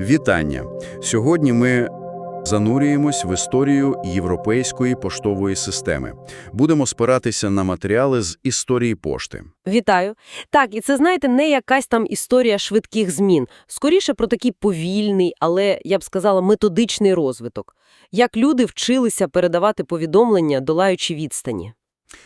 Вітання! Сьогодні ми занурюємось в історію європейської поштової системи. Будемо спиратися на матеріали з історії пошти. Вітаю. Так, і це, знаєте, не якась там історія швидких змін. Скоріше про такий повільний, але, я б сказала, методичний розвиток. Як люди вчилися передавати повідомлення, долаючи відстані.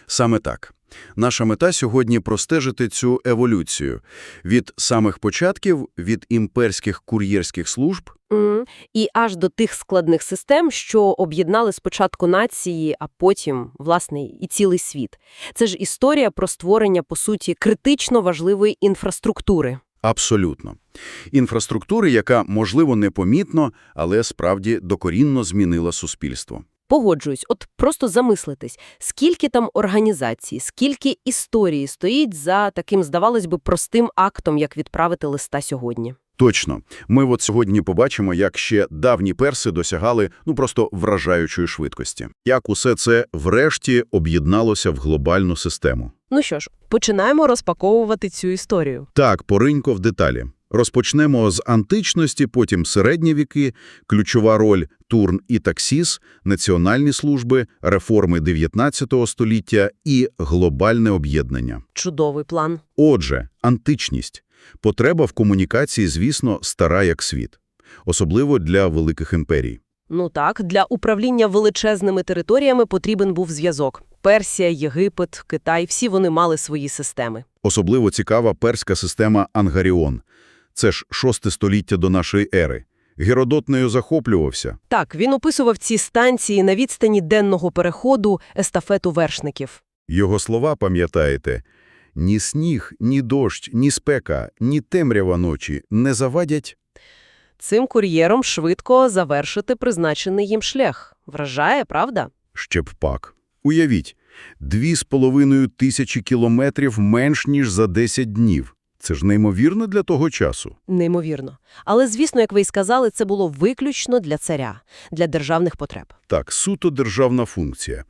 Саме так. Наша мета сьогодні простежити цю еволюцію. Від самих початків, від імперських кур'єрських служб, М, І аж до тих складних систем, що об'єднали спочатку нації, а потім, власне, і цілий світ. Це ж історія про створення, по суті, критично важливої інфраструктури. абсолютно. Інфраструктури, яка, можливо, непомітно, але справді докорінно змінила суспільство. Погоджуюсь, от просто замислитись, скільки там організацій, скільки історії стоїть за таким, здавалось би, простим актом, як відправити листа сьогодні. Точно. Ми от сьогодні побачимо, як ще давні перси досягали ну просто вражаючої швидкості. Як усе це врешті об'єдналося в глобальну систему. Ну що ж, починаємо розпаковувати цю історію. Так, поринько в деталі. Розпочнемо з античності, потім середні віки, ключова роль Турн і Таксіс, національні служби, реформи 19 століття і глобальне об'єднання. Чудовий план. Отже, античність. Потреба в комунікації, звісно, стара як світ. Особливо для великих імперій. Ну так, для управління величезними територіями потрібен був зв'язок. Персія, Єгипет, Китай – всі вони мали свої системи. Особливо цікава перська система Ангаріон. Це ж шосте століття до нашої ери. Геродот нею захоплювався. Так, він описував ці станції на відстані денного переходу естафету вершників. Його слова, пам'ятаєте, «Ні сніг, ні дощ, ні спека, ні темрява ночі не завадять». Цим кур'єром швидко завершити призначений їм шлях. Вражає, правда? Ще б пак. Уявіть, дві з половиною тисячі кілометрів менш, ніж за 10 днів. Це ж неймовірно для того часу. Неймовірно. Але, звісно, як ви й сказали, це було виключно для царя, для державних потреб. Так, суто державна функція.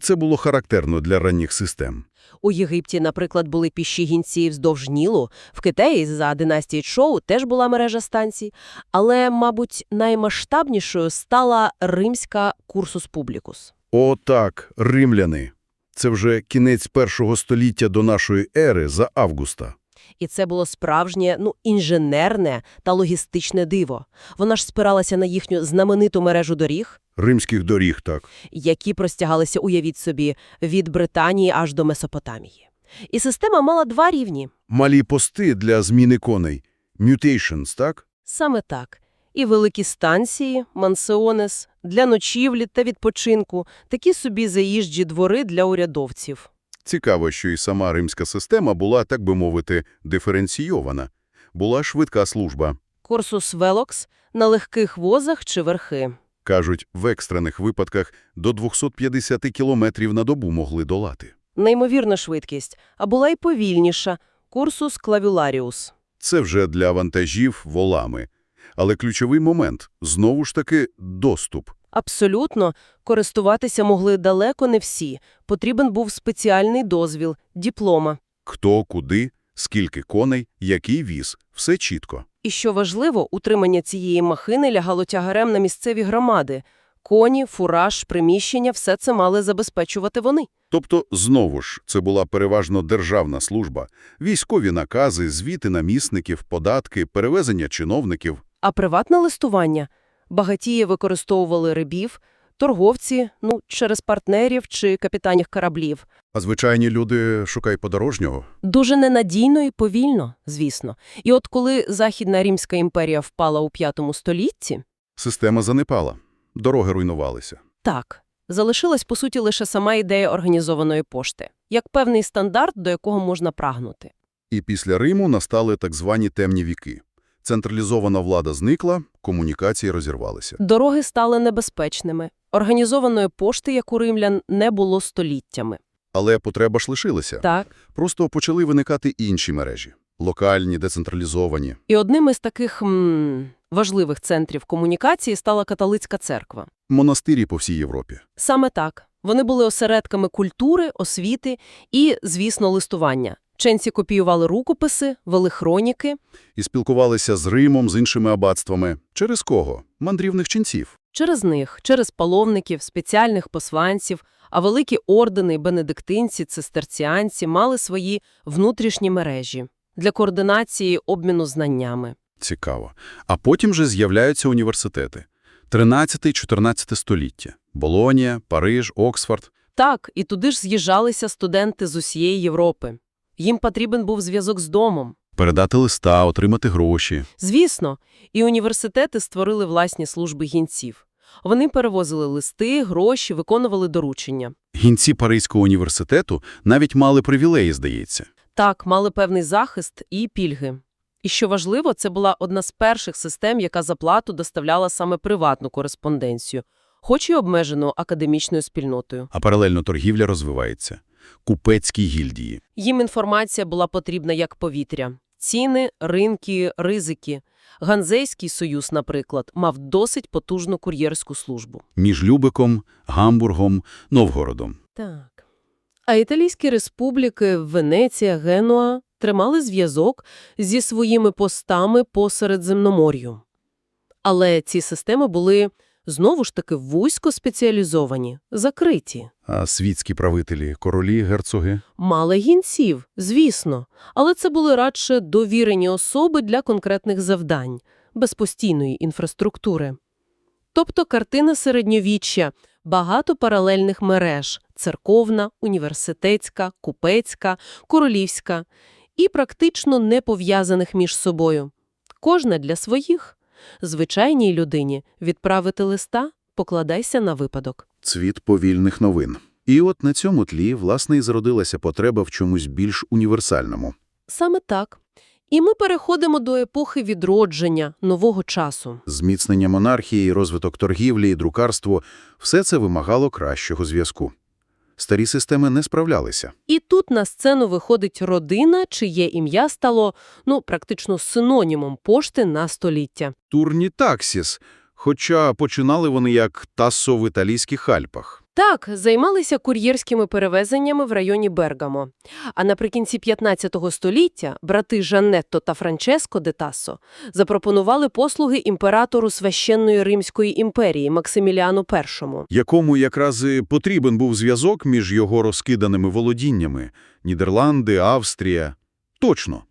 Це було характерно для ранніх систем. У Єгипті, наприклад, були піші гінці вздовж Нілу, в Китаї за династії Чоу теж була мережа станцій, але, мабуть, наймасштабнішою стала римська Курсус Публікус. О, так, римляни. Це вже кінець першого століття до нашої ери за Августа. І це було справжнє, ну, інженерне та логістичне диво. Вона ж спиралася на їхню знамениту мережу доріг, Римських доріг, так. які простягалися, уявіть собі, від Британії аж до Месопотамії. І система мала два рівні. Малі пости для зміни коней. Mutations, так? Саме так. І великі станції, мансеонес, для ночівлі та відпочинку, такі собі заїжджі двори для урядовців. Цікаво, що і сама римська система була, так би мовити, диференційована. Була швидка служба. Корсус Велокс на легких возах чи верхи. Кажуть, в екстрених випадках до 250 кілометрів на добу могли долати. Неймовірна швидкість, а була й повільніша – Курсус Клавюларіус. Це вже для вантажів волами. Але ключовий момент – знову ж таки доступ. Абсолютно, користуватися могли далеко не всі. Потрібен був спеціальний дозвіл, диплома. Хто, куди, скільки коней, який віз – все чітко. І що важливо, утримання цієї махини лягало тягарем на місцеві громади. Коні, фураж, приміщення – все це мали забезпечувати вони. Тобто, знову ж, це була переважно державна служба. Військові накази, звіти намісників, податки, перевезення чиновників. А приватне листування? Багатії використовували рибів, торговці, ну, через партнерів чи капітанів кораблів. А звичайні люди шукай подорожнього. Дуже ненадійно і повільно, звісно. І от коли Західна Римська імперія впала у п'ятому столітті, Система занепала. Дороги руйнувалися. так, залишилась, по суті, лише сама ідея організованої пошти, як певний стандарт, до якого можна прагнути. І після Риму настали так звані темні віки. Централізована влада зникла, комунікації розірвалися. Дороги стали небезпечними. Організованої пошти, як у римлян, не було століттями. Але потреба ж лишилася. Так. Просто почали виникати інші мережі. Локальні, децентралізовані. І одним із таких м, важливих центрів комунікації стала католицька церква. Монастирі по всій Європі. Саме так. Вони були осередками культури, освіти і, звісно, листування. Ченці копіювали рукописи, вели хроніки. І спілкувалися з Римом, з іншими аббатствами. Через кого? Мандрівних ченців. Через них, через паломників, спеціальних посланців, а великі ордени, бенедиктинці, цистерціанці мали свої внутрішні мережі для координації обміну знаннями. Цікаво. А потім же з'являються університети. 13-14 століття. Болонія, Париж, Оксфорд. Так, і туди ж з'їжджалися студенти з усієї Європи. Їм потрібен був зв'язок з домом. Передати листа, отримати гроші. Звісно, і університети створили власні служби гінців. Вони перевозили листи, гроші, виконували доручення. Гінці Паризького університету навіть мали привілеї, здається. Так, мали певний захист і пільги. І що важливо, це була одна з перших систем, яка за плату доставляла саме приватну кореспонденцію, хоч і обмежену академічною спільнотою. А паралельно торгівля розвивається. Купецькі гільдії. Їм інформація була потрібна як повітря. Ціни, ринки, ризики. Ганзейський союз, наприклад, мав досить потужну кур'єрську службу. Між Любеком, Гамбургом, Новгородом. Так. А італійські республіки Венеція, Генуа тримали зв'язок зі своїми постами по Середземномор'ю. Але ці системи були, знову ж таки, вузько спеціалізовані, закриті. А світські правителі, королі, герцоги. Мали гінців, звісно, але це були радше довірені особи для конкретних завдань, без постійної інфраструктури. Тобто картина середньовіччя, багато паралельних мереж – церковна, університетська, купецька, королівська – і практично не пов'язаних між собою. Кожна для своїх. Звичайній людині відправити листа – покладайся на випадок. Цвіт повільних новин. І от на цьому тлі, власне, і зародилася потреба в чомусь більш універсальному. Саме так. І ми переходимо до епохи відродження, нового часу. Зміцнення монархії, розвиток торгівлі і друкарство – все це вимагало кращого зв'язку. Старі системи не справлялися. І тут на сцену виходить родина, чиє ім'я стало, ну, практично синонімом пошти на століття. Турні таксіс, хоча починали вони як тасо в італійських Альпах. Так, займалися кур'єрськими перевезеннями в районі Бергамо. А наприкінці 15 століття брати Жаннетто та Франческо де Тассо запропонували послуги імператору священної Римської імперії Максиміліану І. якому якраз і потрібен був зв'язок між його розкиданими володіннями – Нідерланди, Австрія. Точно.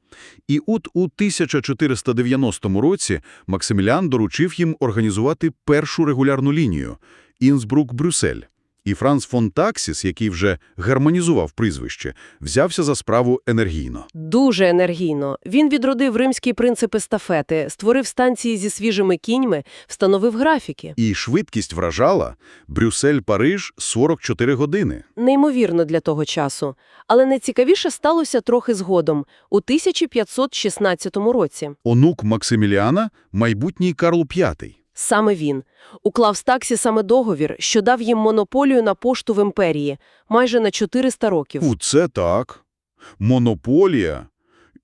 І от у 1490 році Максимілян доручив їм організувати першу регулярну лінію – Інсбрук-Брюссель. І Франц фон Таксіс, який вже гармонізував прізвище, взявся за справу енергійно. Дуже енергійно. Він відродив римські принципи стафети, створив станції зі свіжими кіньми, встановив графіки. І швидкість вражала – Брюссель-Париж – 44 години. Неймовірно для того часу. Але найцікавіше сталося трохи згодом, у 1516 році. Онук Максиміліана – майбутній Карл V. Саме він уклав з таксісами договір, що дав їм монополію на пошту в імперії майже на 400 років. У це так. Монополія.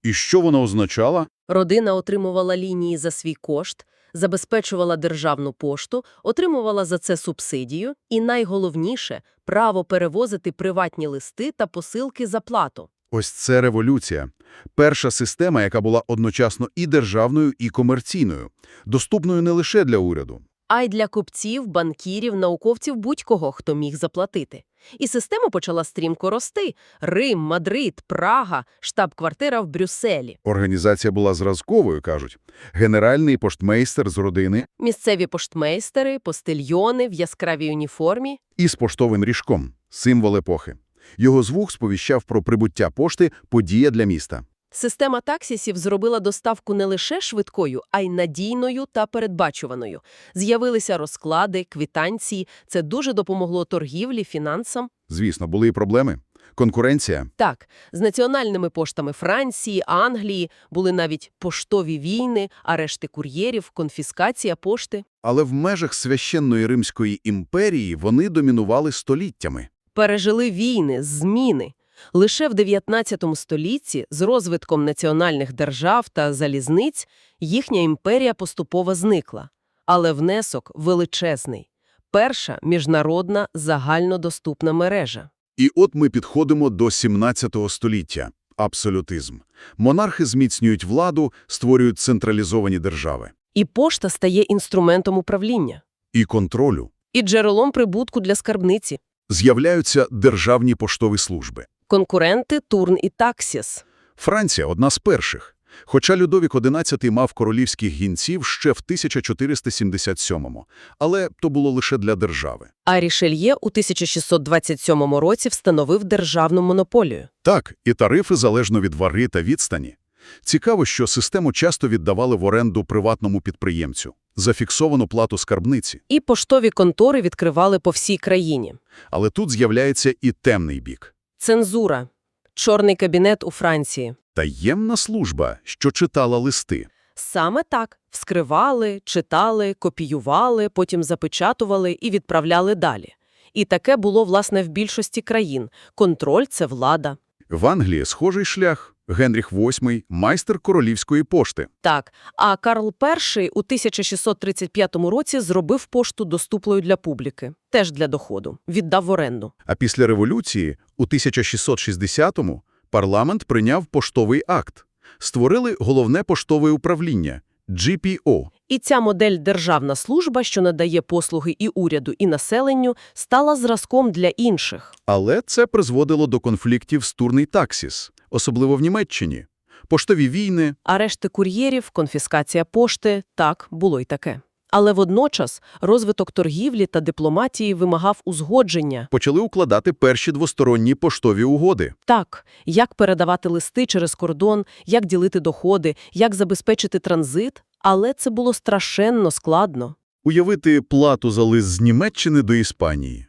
І що вона означала? Родина отримувала лінії за свій кошт, забезпечувала державну пошту, отримувала за це субсидію і, найголовніше, право перевозити приватні листи та посилки за плату. Ось це революція. Перша система, яка була одночасно і державною, і комерційною. Доступною не лише для уряду. А й для купців, банкірів, науковців будь-кого, хто міг заплатити. І система почала стрімко рости. Рим, Мадрид, Прага, штаб-квартира в Брюсселі. Організація була зразковою, кажуть. Генеральний поштмейстер з родини Місцеві поштмейстери, постильйони в яскравій уніформі. і з поштовим ріжком – символ епохи. Його звук сповіщав про прибуття пошти – подія для міста. Система таксісів зробила доставку не лише швидкою, а й надійною та передбачуваною. З'явилися розклади, квитанції. Це дуже допомогло торгівлі, фінансам. Звісно, були і проблеми. Конкуренція. Так, з національними поштами Франції, Англії були навіть поштові війни, арешти кур'єрів, конфіскація пошти. Але в межах священної Римської імперії вони домінували століттями. Пережили війни, зміни. Лише в 19 столітті з розвитком національних держав та залізниць їхня імперія поступово зникла. Але внесок величезний. Перша міжнародна загальнодоступна мережа. І от ми підходимо до 17 століття. абсолютизм. Монархи зміцнюють владу, створюють централізовані держави. І пошта стає інструментом управління. І контролю. І джерелом прибутку для скарбниці. З'являються державні поштові служби. Конкуренти Турн і Таксіс. Франція – одна з перших. Хоча Людовік XI мав королівських гінців ще в 1477-му. Але то було лише для держави. А Рішельє у 1627 році встановив державну монополію. Так, і тарифи залежно від ваги та відстані. Цікаво, що систему часто віддавали в оренду приватному підприємцю за фіксовану плату скарбниці. І поштові контори відкривали по всій країні. Але тут з'являється і темний бік. Цензура. Чорний кабінет у Франції. Таємна служба, що читала листи. Саме так. Вскривали, читали, копіювали, потім запечатували і відправляли далі. І таке було, власне, в більшості країн. Контроль – це влада. В Англії схожий шлях. Генріх VIII – майстер королівської пошти. Так, а Карл І у 1635 році зробив пошту доступною для публіки. Теж для доходу. Віддав в оренду. А після революції, у 1660-му, парламент прийняв поштовий акт. Створили головне поштове управління – GPO. І ця модель «державна служба», що надає послуги і уряду, і населенню, стала зразком для інших. Але це призводило до конфліктів з Турний Таксіс, особливо в Німеччині. Поштові війни, Арешти кур'єрів, конфіскація пошти – так, було й таке. Але водночас розвиток торгівлі та дипломатії вимагав узгодження. почали укладати перші двосторонні поштові угоди. Так, як передавати листи через кордон, як ділити доходи, як забезпечити транзит, але це було страшенно складно. Уявити плату за лист з Німеччини до Іспанії.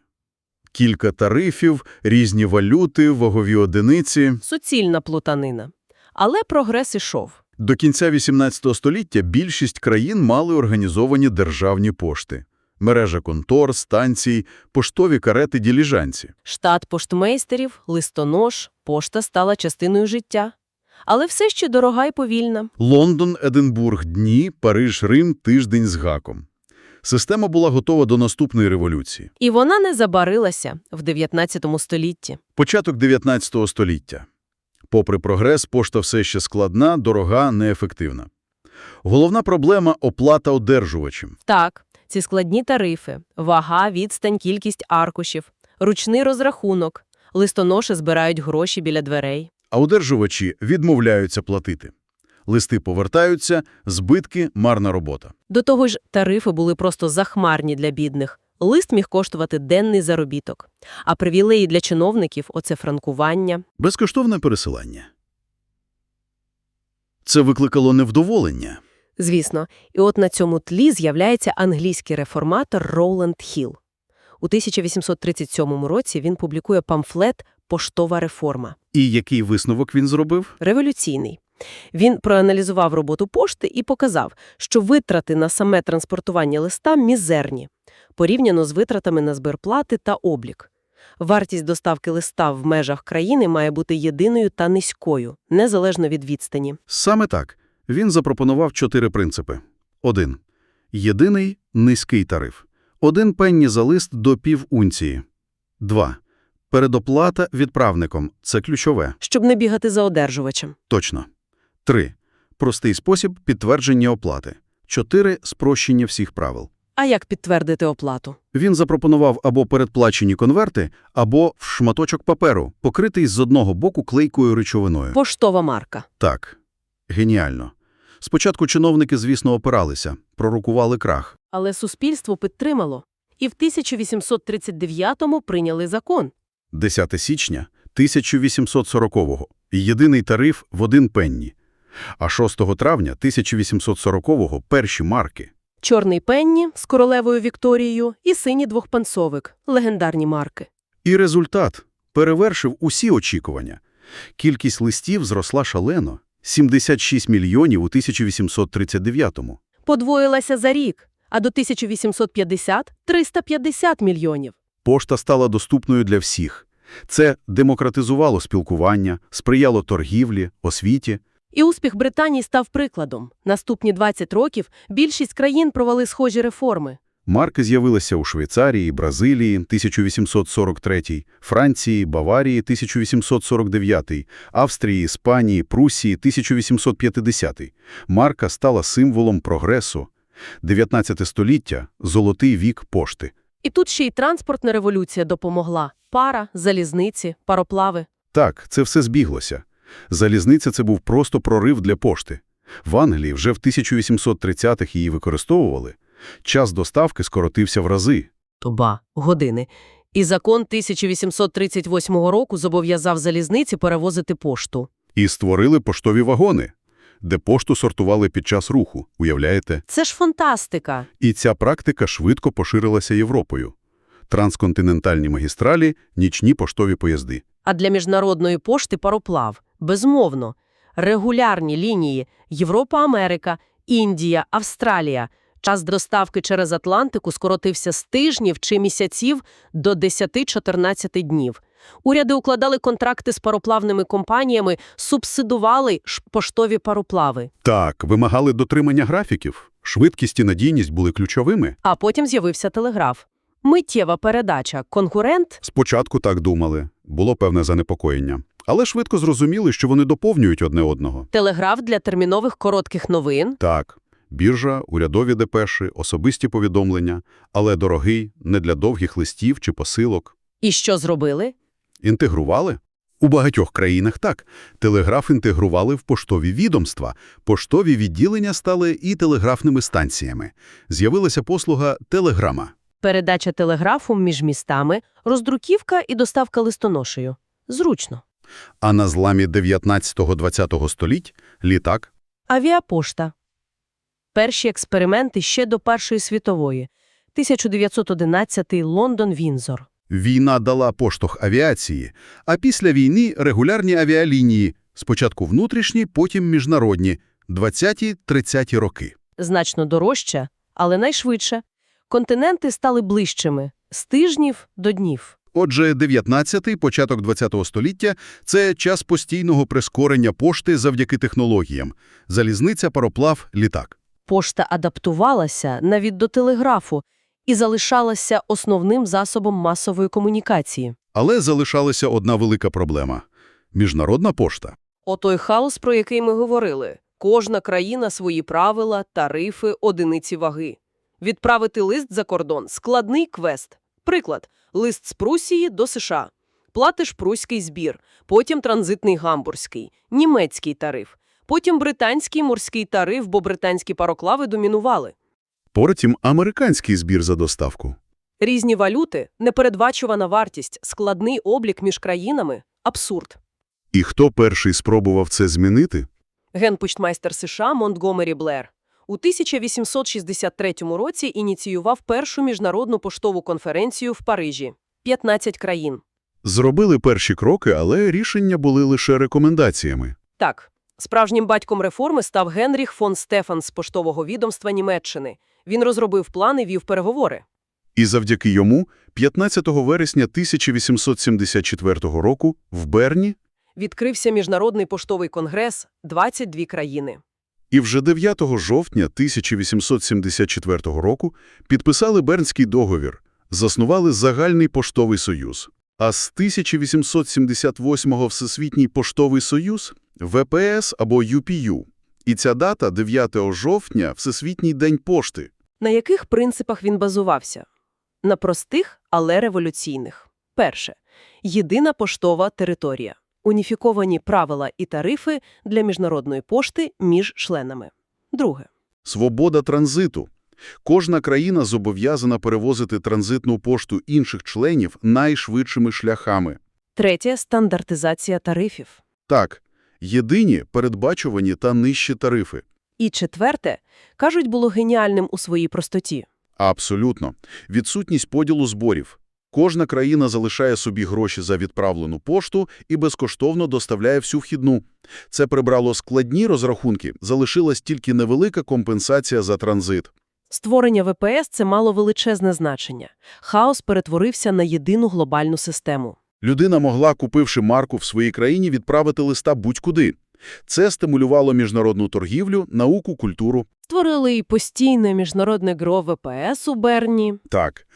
Кілька тарифів, різні валюти, вагові одиниці. Суцільна плутанина. Але прогрес ішов. До кінця XVIII століття більшість країн мали організовані державні пошти. Мережа контор, станцій, поштові карети діліжанці. Штат поштмейстерів, листонож, пошта стала частиною життя. Але все ще дорога і повільна. Лондон, Единбург – дні, Париж, Рим – тиждень з гаком. Система була готова до наступної революції. І вона не забарилася в 19 столітті. Початок 19 століття. Попри прогрес, пошта все ще складна, дорога, неефективна. Головна проблема – оплата одержувачем. Так, ці складні тарифи, вага, відстань, кількість аркушів, ручний розрахунок, листоноші збирають гроші біля дверей. А одержувачі відмовляються платити. Листи повертаються, збитки – марна робота. До того ж, тарифи були просто захмарні для бідних. Лист міг коштувати денний заробіток. А привілеї для чиновників – оце франкування. Безкоштовне пересилання. Це викликало невдоволення. Звісно, і от на цьому тлі з'являється англійський реформатор Роуленд Хілл. У 1837 році він публікує памфлет «Поштова реформа». І який висновок він зробив? Революційний. Він проаналізував роботу пошти і показав, що витрати на саме транспортування листа мізерні, порівняно з витратами на збір плати та облік. Вартість доставки листа в межах країни має бути єдиною та низькою, незалежно від відстані. Саме так. Він запропонував чотири принципи. 1. Єдиний низький тариф. Один пенні за лист до пів унції. 2. Передоплата відправником. Це ключове. Щоб не бігати за одержувачем. Точно. 3. Простий спосіб підтвердження оплати. 4. Спрощення всіх правил. А як підтвердити оплату? Він запропонував або передплачені конверти, або в шматочок паперу, покритий з одного боку клейкою речовиною. Поштова марка. Так. Геніально. Спочатку чиновники, звісно, опиралися, пророкували крах. Але суспільство підтримало. І в 1839-му прийняли закон. 10 січня 1840-го. Єдиний тариф в один пенні. А 6 травня 1840-го перші марки. Чорний пенні з королевою Вікторією і синій двохпансовик – легендарні марки. І результат перевершив усі очікування. Кількість листів зросла шалено – 76 мільйонів у 1839-му. Подвоїлася за рік, а до 1850 – 350 мільйонів. Пошта стала доступною для всіх. Це демократизувало спілкування, сприяло торгівлі, освіті. І успіх Британії став прикладом. Наступні 20 років більшість країн провели схожі реформи. Марки з'явилися у Швейцарії, Бразилії 1843, Франції, Баварії 1849, Австрії, Іспанії, Прусії 1850. Марка стала символом прогресу. 19 століття – золотий вік пошти. І тут ще й транспортна революція допомогла. Пара, залізниці, пароплави. Так, це все збіглося. Залізниця – це був просто прорив для пошти. В Англії вже в 1830-х її використовували. Час доставки скоротився в рази. Туба, години. І закон 1838 року зобов'язав залізниці перевозити пошту. І створили поштові вагони, де пошту сортували під час руху, уявляєте? Це ж фантастика. І ця практика швидко поширилася Європою. Трансконтинентальні магістралі, нічні поштові поїзди. А для міжнародної пошти пароплав. Безмовно. Регулярні лінії Європа-Америка, Індія, Австралія. Час доставки через Атлантику скоротився з тижнів чи місяців до 10-14 днів. Уряди укладали контракти з пароплавними компаніями, субсидували поштові пароплави. Так, вимагали дотримання графіків. Швидкість і надійність були ключовими. А потім з'явився телеграф. Миттєва передача. Конкурент Спочатку так думали, було певне занепокоєння. Але швидко зрозуміли, що вони доповнюють одне одного. телеграф для термінових коротких новин. Так, біржа, урядові депеші, особисті повідомлення, але дорогий, не для довгих листів чи посилок. І що зробили? Інтегрували? У багатьох країнах так. Телеграф інтегрували в поштові відомства. Поштові відділення стали і телеграфними станціями. З'явилася послуга телеграма. Передача телеграфу між містами, роздруківка і доставка листоношею. Зручно. А на зламі 19-20 століть – літак. Авіапошта. Перші експерименти ще до Першої світової. 1911 Лондон-Вінзор. Війна дала поштовх авіації, а після війни – регулярні авіалінії. Спочатку внутрішні, потім міжнародні. 20-30 роки. Значно дорожча, але найшвидше. Континенти стали ближчими. З тижнів до днів. Отже, 19-й, початок 20-го століття – це час постійного прискорення пошти завдяки технологіям. Залізниця, пароплав, літак. Пошта адаптувалася навіть до телеграфу і залишалася основним засобом масової комунікації. Але залишалася одна велика проблема – міжнародна пошта. Отой хаос, про який ми говорили. Кожна країна свої правила, тарифи, одиниці ваги. Відправити лист за кордон – складний квест. Приклад – лист з Прусії до США. Платиш пруський збір, потім транзитний гамбурзький, німецький тариф, потім британський морський тариф, бо британські пароклави домінували. Потім американський збір за доставку. Різні валюти, непередбачувана вартість, складний облік між країнами – абсурд. І хто перший спробував це змінити? Генпочтмайстер США Монтгомері Блер у 1863 році ініціював першу міжнародну поштову конференцію в Парижі. 15 країн. Зробили перші кроки, але рішення були лише рекомендаціями. Так, справжнім батьком реформи став Генріх фон Стефан з поштового відомства Німеччини. Він розробив плани, вів переговори. І завдяки йому 15 вересня 1874 року в Берні Відкрився Міжнародний поштовий конгрес, 22 країни. І вже 9 жовтня 1874 року підписали Бернський договір, заснували Загальний поштовий союз. А з 1878-го Всесвітній поштовий союз – ВПС або ЮПЮ. І ця дата – 9 жовтня – Всесвітній день пошти. На яких принципах він базувався? На простих, але революційних. Перше. Єдина поштова територія. Уніфіковані правила і тарифи для міжнародної пошти між членами. Друге. Свобода транзиту. Кожна країна зобов'язана перевозити транзитну пошту інших членів найшвидшими шляхами. Третє – стандартизація тарифів. Так, єдині, передбачувані та нижчі тарифи. І четверте, кажуть, було геніальним у своїй простоті. Абсолютно. Відсутність поділу зборів. Кожна країна залишає собі гроші за відправлену пошту і безкоштовно доставляє всю вхідну. Це прибрало складні розрахунки, залишилась тільки невелика компенсація за транзит. Створення ВПС – це мало величезне значення. Хаос перетворився на єдину глобальну систему. Людина могла, купивши марку в своїй країні, відправити листа будь-куди. Це стимулювало міжнародну торгівлю, науку, культуру. Створили і постійне міжнародне ГРО ВПС у Берні. Так.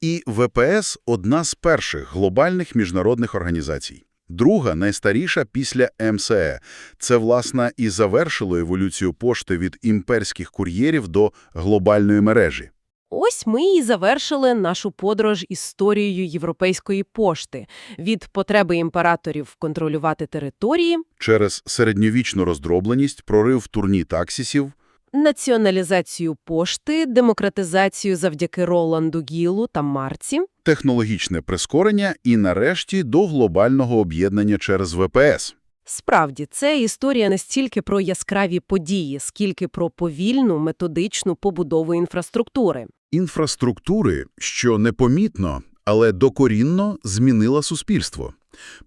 І ВПС – одна з перших глобальних міжнародних організацій. Друга, найстаріша після МСЕ. Це, власне, і завершило еволюцію пошти від імперських кур'єрів до глобальної мережі. Ось ми і завершили нашу подорож історією європейської пошти. Від потреби імператорів контролювати території, Через середньовічну роздробленість, прорив турні таксісів, націоналізацію пошти, демократизацію завдяки Роланду Гілу та Марці. технологічне прискорення і, нарешті, до глобального об'єднання через ВПС. Справді, це історія не стільки про яскраві події, скільки про повільну методичну побудову інфраструктури. Інфраструктури, що непомітно, але докорінно змінила суспільство.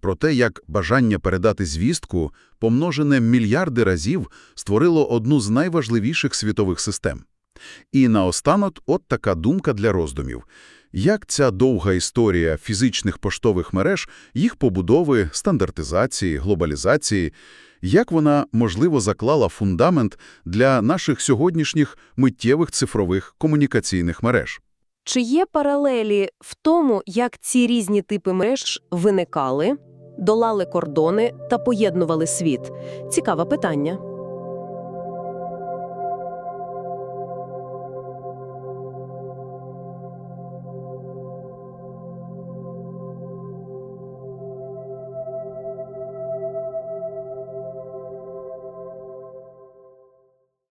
Про те, як бажання передати звістку, помножене мільярди разів, створило одну з найважливіших світових систем. І наостанок от така думка для роздумів. Як ця довга історія фізичних поштових мереж, їх побудови, стандартизації, глобалізації, як вона, можливо, заклала фундамент для наших сьогоднішніх миттєвих цифрових комунікаційних мереж? Чи є паралелі в тому, як ці різні типи мереж виникали, долали кордони та поєднували світ? Цікаве питання.